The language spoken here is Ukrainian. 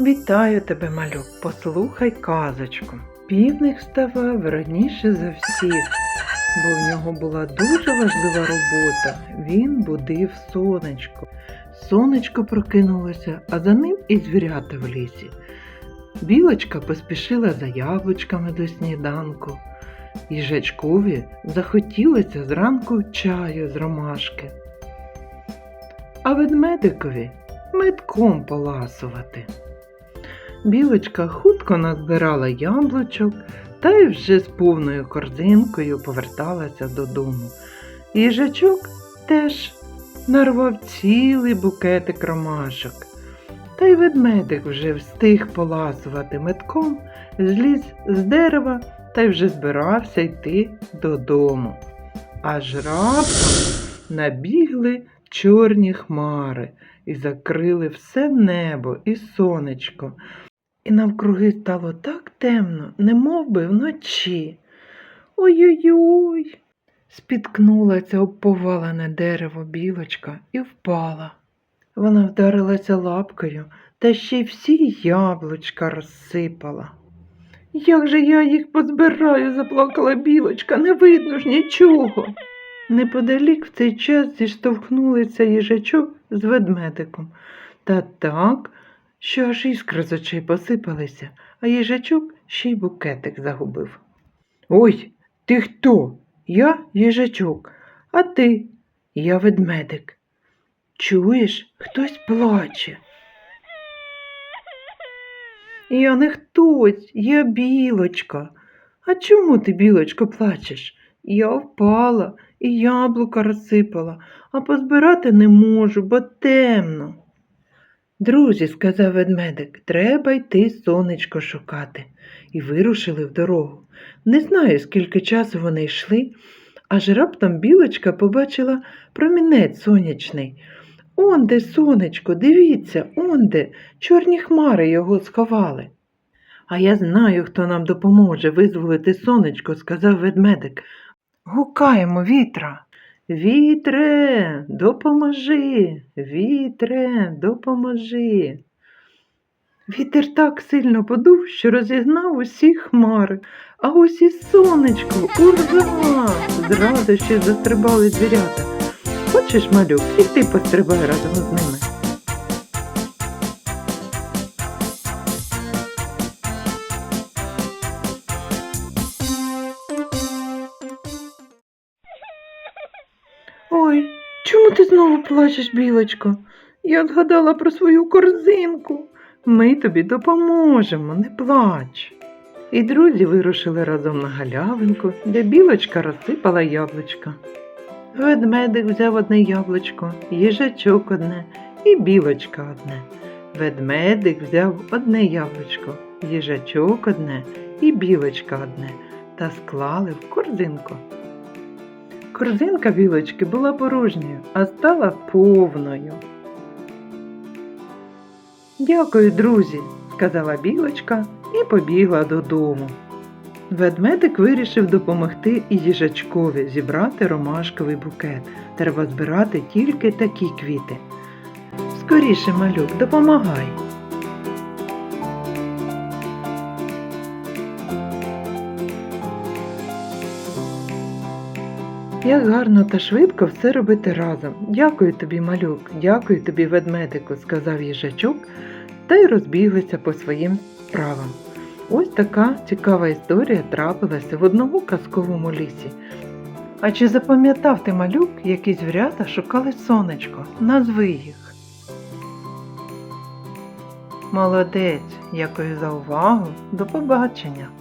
Вітаю тебе, малюк, послухай казочку. Півник вставав раніше за всіх, бо в нього була дуже важлива робота. Він будив сонечко. Сонечко прокинулося, а за ним і звірята в лісі. Білочка поспішила за яблучками до сніданку. Їжачкові захотілося зранку чаю з ромашки, а ведмедикові метком поласувати. Білочка хутко назбирала яблучок та й вже з повною корзинкою поверталася додому. Їжачок теж нарвав цілий букетик ромашок. Та й ведмедик вже встиг поласувати метком, зліз з дерева та й вже збирався йти додому. Аж раптом набігли чорні хмари і закрили все небо і сонечко. І навкруги стало так темно, немов би вночі. Ой-ой-ой. Спіткнулася об повалене дерево білочка і впала. Вона вдарилася лапкою та ще й всі яблучка розсипала. Як же я їх позбираю, заплакала білочка, не видно ж нічого. Неподалік в цей час зіштовхнулися їжачок з ведмедиком. Та так, що аж іскри з очей посипалися, а їжачок ще й букетик загубив. Ой, ти хто? Я їжачок, а ти? Я ведмедик. Чуєш, хтось плаче. Я не хтось, я білочка. А чому ти, білочко, плачеш? Я впала і яблука розсипала, а позбирати не можу, бо темно. Друзі, сказав ведмедик, треба йти сонечко шукати. І вирушили в дорогу. Не знаю, скільки часу вони йшли, аж раптом білочка побачила промінець сонячний. Онде, сонечко, дивіться, онде, чорні хмари його сховали. А я знаю, хто нам допоможе визволити сонечко, сказав ведмедик. Гукаємо вітра. Вітре, допоможи, вітре, допоможи. Вітер так сильно подув, що розігнав усі хмари, а ось і сонечко, ура! З радощі застрибали звірята. Хочеш, малюк, і ти пострибай разом з ними. Ти знову плачеш, білочко? Я згадала про свою корзинку. Ми тобі допоможемо, не плач. І друзі вирушили разом на галявинку, де білочка розсипала яблучка. Ведмедик взяв одне яблучко, їжачок одне і білочка одне. Ведмедик взяв одне яблучко, їжачок одне і білочка одне та склали в корзинку. Корзинка білочки була порожньою, а стала повною. Дякую, друзі, сказала білочка і побігла додому. Ведмедик вирішив допомогти і їжачкові зібрати ромашковий букет. Треба збирати тільки такі квіти. Скоріше, малюк, допомагай. Як гарно та швидко все робити разом. Дякую тобі, малюк, дякую тобі, ведмедику, сказав їжачок та й розбіглися по своїм справам. Ось така цікава історія трапилася в одному казковому лісі. А чи запам'ятав ти малюк, які звірята шукали сонечко? Назви їх. Молодець, дякую за увагу. До побачення!